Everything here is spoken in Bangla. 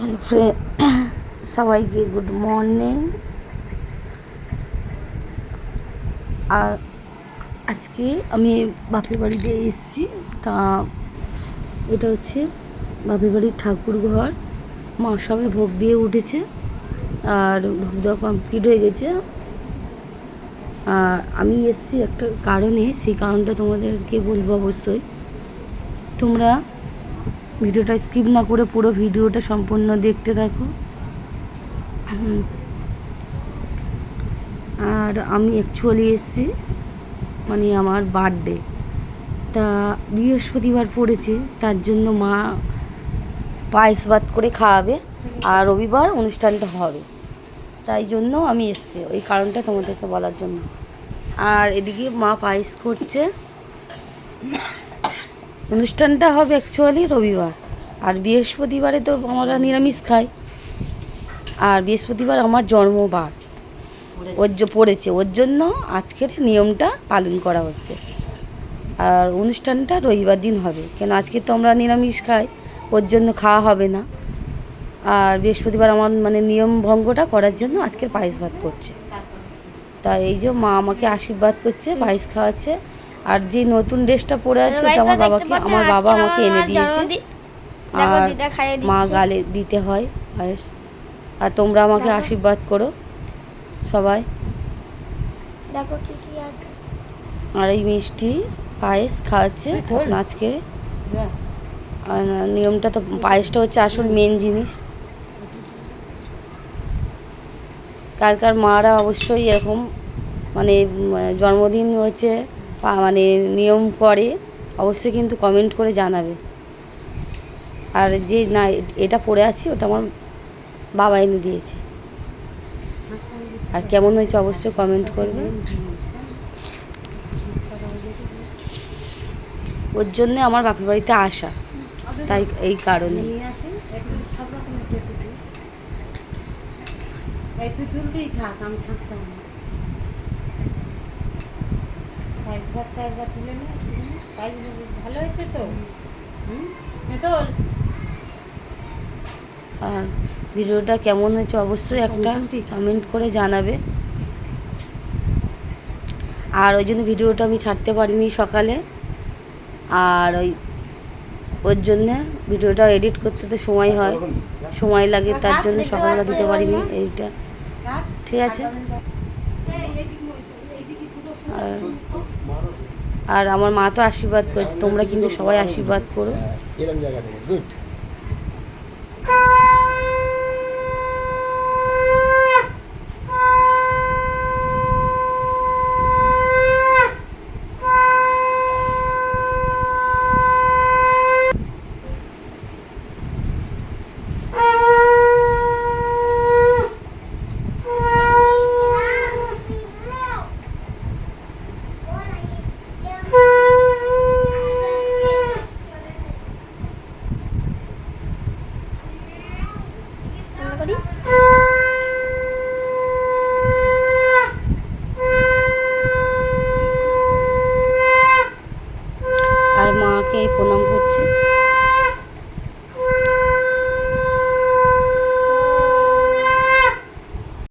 হ্যালো ফ্রেন্ড সবাইকে গুড মর্নিং আর আজকে আমি বাপের বাড়িতে এসেছি। তা এটা হচ্ছে বাপের বাড়ির ঠাকুর ঘর। মা সবে ভোগ দিয়ে উঠেছে। আর ভোগ দেওয়া কমপ্লিট হয়ে গেছে। আর আমি এসেছি একটা কারণে। সেই কারণটা তোমাদেরকে বলব অবশ্যই। তোমরা ভিডিওটা স্কিপ না করে পুরো ভিডিওটা সম্পূর্ণ দেখতে থাকো। আর আমি অ্যাকচুয়ালি এসেছি মানে আমার বার্থডে তা বৃহস্পতিবার পড়েছে, তার জন্য মা পায়েস ভাত করে খাওয়াবে, আর রবিবার অনুষ্ঠানটা হবে। তাই জন্য আমি এসেছি, ওই কারণটা তোমাদেরকে বলার জন্য। আর এদিকে মা পায়েস করছে। অনুষ্ঠানটা হবে অ্যাকচুয়ালি রবিবার। আর বৃহস্পতিবারে তো আমরা নিরামিষ খাই। আর বৃহস্পতিবার আমার জন্মবার। ওর পড়েছে। ওর জন্য আজকের নিয়মটা পালন করা হচ্ছে। আর অনুষ্ঠানটা রবিবার দিন হবে। কেন আজকে তো আমরা নিরামিষ খাই। ওর জন্য খাওয়া হবে না। আর বৃহস্পতিবার আমার মানে নিয়ম ভঙ্গটা করার জন্য আজকের পায়েস ভাত করছে। তা এই যে মা আমাকে আশীর্বাদ করছে, পায়েস খাওয়াচ্ছে। আর যে নতুন ড্রেসটা পরে আছে ওটা আমার বাবাকে আমার বাবা আমাকে এনে দিয়েছে। আর মা গালে দিতে হয় পায়েস আর তোমরা আমাকে আশীর্বাদ করো সবাই। দেখো কি কি আছে। আর এই মিষ্টি পায়েস খাওয়াচ্ছে এখন আজকে। আর নিয়মটা তো পায়েসটা হচ্ছে আসল মেন জিনিস। কার কার মারা অবশ্যই এরকম মানে জন্মদিন হচ্ছে মানে নিয়ম করে, অবশ্যই কিন্তু কমেন্ট করে জানাবে। আর যে না, এটা পড়ে আছি, ওটা আমার বাবা এনে দিয়েছে। আর কেমন হয়েছে অবশ্যই কমেন্ট করবে। ওর জন্য আমার বাপের বাড়িতে আসা, তাই এই কারণে। তুলতেই থাক, আমি তুলে নে ভালো হয়েছে তো? হুম? তোল আর ভিডিওটা কেমন হয়েছে অবশ্যই একটা কমেন্ট করে জানাবে। আর ওই জন্য ভিডিওটা আমি ছাড়তে পারিনি সকালে। আর ওই ওর জন্যে ভিডিওটা এডিট করতে তো সময় হয়। সময় লাগে তার জন্য সকালবেলা দিতে পারিনি এইটা। ঠিক আছে আর আর আমার মা তো আশীর্বাদ করেছে, তোমরা কিন্তু সবাই আশীর্বাদ করো। এরকম জায়গা থেকে গুড করি। আর মাকে প্রণাম করছি।